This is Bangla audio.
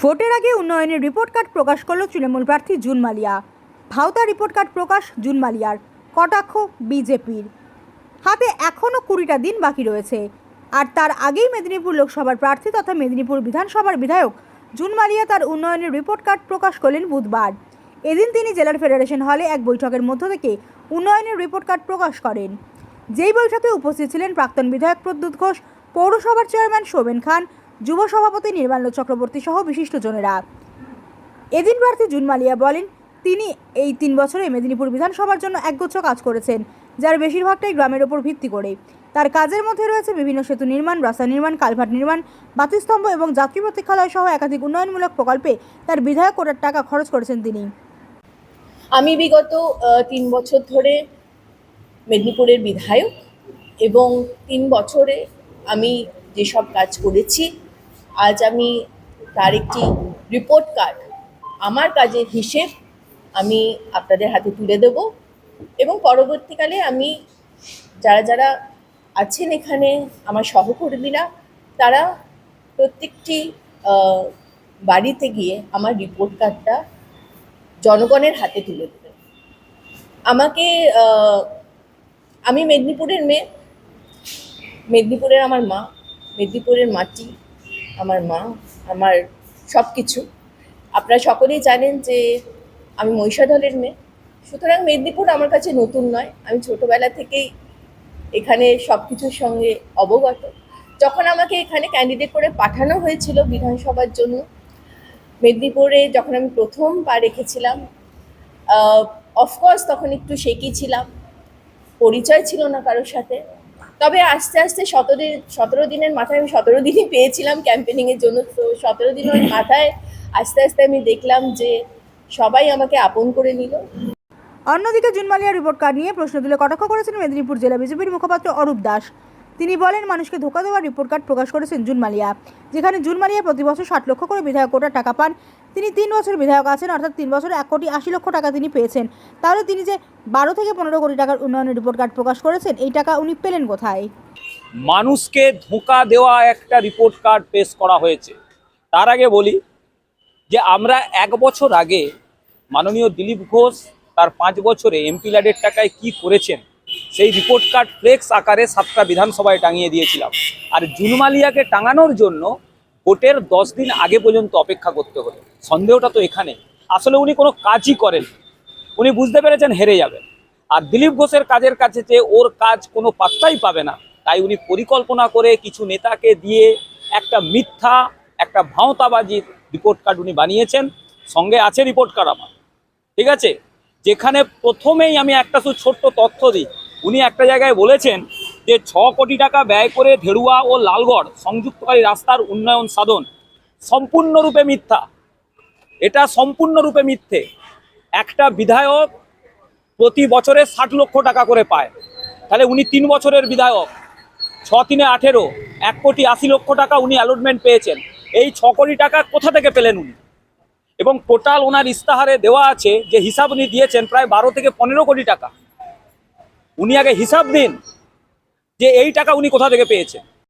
ভোটের আগে উন্নয়নের রিপোর্ট কার্ড প্রকাশ করল তৃণমূল প্রার্থী জুন মালিয়া। ভাওতা রিপোর্ট কার্ড প্রকাশ জুন মালিয়ার। কটাক্ষ বিজেপির। হাতে এখনও কুড়িটা দিন বাকি রয়েছে। আর তার আগেই মেদিনীপুর লোকসভার প্রার্থী তথা মেদিনীপুর বিধানসভার বিধায়ক জুন মালিয়া তার উন্নয়নের রিপোর্ট কার্ড প্রকাশ করলেন বুধবার। এদিন তিনি জেলার ফেডারেশন হলে এক বৈঠকের মধ্য থেকে উন্নয়নের রিপোর্ট কার্ড প্রকাশ করেন। যেই বৈঠকে উপস্থিত ছিলেন প্রাক্তন বিধায়ক প্রদ্যুৎ ঘোষ, পৌরসভার চেয়ারম্যান শোভেন খান যুব সভাপতি নির্মাল্য চক্রবর্তী সহ বিশিষ্টজনেরা এদিন প্রার্থী জুন মালিয়া বলেন, তিনি এই তিন বছরে মেদিনীপুর বিধানসভার জন্য একগুচ্ছ কাজ করেছেন, যার বেশিরভাগটাই গ্রামের ওপর ভিত্তি করে। তার কাজের মধ্যে রয়েছে বিভিন্ন সেতু নির্মাণ, রাস্তা নির্মাণ, কালভার্ট নির্মাণ, বাতিস্তম্ভ এবং যাত্রী প্রতীক্ষালয় সহ একাধিক উন্নয়নমূলক প্রকল্পে তার বিধায়ক কোটার টাকা খরচ করেছেন তিনি। আমি বিগত তিন বছর ধরে মেদিনীপুরের বিধায়ক এবং তিন বছরে আমি যেসব কাজ করেছি আজ আমি তার একটি রিপোর্ট কার্ড আমার কাজের হিসেব আমি আপনাদের হাতে তুলে দেব এবং পরবর্তীকালে আমি যারা যারা আছেন এখানে আমার সহকর্মীরা, তারা প্রত্যেকটি বাড়িতে গিয়ে আমার রিপোর্ট কার্ডটা জনগণের হাতে তুলে দেবেন আমাকে আমি মেদিনীপুরের মেয়ে, মেদিনীপুরের আমার মা, মেদিনীপুরের মাটি আমার মা, আমার সব কিছু আপনারা সকলেই জানেন যে আমি মহিষাদলের মেয়ে। সুতরাং মেদিনীপুর আমার কাছে নতুন নয়। আমি ছোটবেলা থেকেই এখানে সব কিছুর সঙ্গে অবগত। যখন আমাকে এখানে ক্যান্ডিডেট করে পাঠানো হয়েছিল বিধানসভার জন্য, মেদিনীপুরে যখন আমি প্রথম পা রেখেছিলাম অফকোর্স তখন একটু শেকি ছিলাম। পরিচয় ছিল না কারোর সাথে। তবে আস্তে আস্তে সতেরো দিন, সতেরো দিনের মাথায় আমি সতেরো দিনই পেয়েছিলাম ক্যাম্পেনিংয়ের জন্য। তো সতেরো দিনের মাথায় আস্তে আস্তে আমি দেখলাম যে সবাই আমাকে আপন করে নিল। অন্যদিকে জুনমালিয়া রিপোর্ট কার্ড নিয়ে প্রশ্ন তুলে কটাক্ষ করেছেন মেদিনীপুর জেলা বিজেপির মুখপাত্র অরূপ দাস। তিনি বলেন, মানুষকে ধোকা দেওয়ার রিপোর্ট কার্ড প্রকাশ করেছেন জুন মালিয়া, যেখানে জুন মালিয়া প্রতি বছর ষাট লক্ষ করে বিধায়ক কোটার টাকা পান। তিনি তিন বছর বিধায়ক আছেন, অর্থাৎ তিন বছরে এক কোটি আশি লক্ষ টাকা তিনি পেয়েছেন। তাহলে তিনি যে বারো থেকে পনেরো কোটি টাকার উন্নয়নের রিপোর্ট কার্ড প্রকাশ করেছেন, এই টাকা উনি পেলেন কোথায়? মানুষকে ধোঁকা দেওয়া একটা রিপোর্ট কার্ড পেশ করা হয়েছে। তার আগে বলি যে আমরা এক বছর আগে মাননীয় দিলীপ ঘোষ তার পাঁচ বছরে এমপি ল্যাডের টাকায় কি করেছেন সেই রিপোর্ট কার্ড ফ্লেক্স আকারে সাতটা বিধানসভায় টাঙিয়ে দিয়েছিলাম। আর জুনমালিয়াকে টাঙানোর জন্য ভোটের দশ দিন আগে পর্যন্ত অপেক্ষা করতে হলো। সন্দেহটা তো এখানে। আসলে উনি কোনো কাজই করেন উনি বুঝতে পেরেছেন হেরে যাবেন। আর দিলীপ ঘোষের কাজের কাছে যে ওর কাজ কোনো পাত্তাই পাবে না, তাই উনি পরিকল্পনা করে কিছু নেতাকে দিয়ে একটা মিথ্যা, একটা ভাঁওতাবাজির রিপোর্ট কার্ড উনি বানিয়েছেন। সঙ্গে আছে রিপোর্ট কার্ড আমার। ঠিক আছে? যেখানে প্রথমেই আমি একটা শুধু ছোট্ট তথ্য দিই। উনি একটা জায়গায় বলেছেন যে ছ কোটি টাকা ব্যয় করে ধেড়ুয়া ও লালগড় সংযুক্তকারী রাস্তার উন্নয়ন সাধন সম্পূর্ণরূপে মিথ্যা। এটা সম্পূর্ণরূপে মিথ্যে। একটা বিধায়ক প্রতি বছরে ষাট লক্ষ টাকা করে পায়। তাহলে উনি তিন বছরের বিধায়ক। ছ তিনে আঠেরো, এক কোটি আশি লক্ষ টাকা উনি অ্যালটমেন্ট পেয়েছেন। এই ছ কোটি টাকা কোথা থেকে পেলেন উনি? এবং টোটাল ওনার ইস্তাহারে দেওয়া আছে যে হিসাব উনি দিয়েছেন প্রায় বারো থেকে পনেরো কোটি টাকা। উনি আগে হিসাব দিন যে এই টাকা উনি কোথা থেকে পেয়েছেন।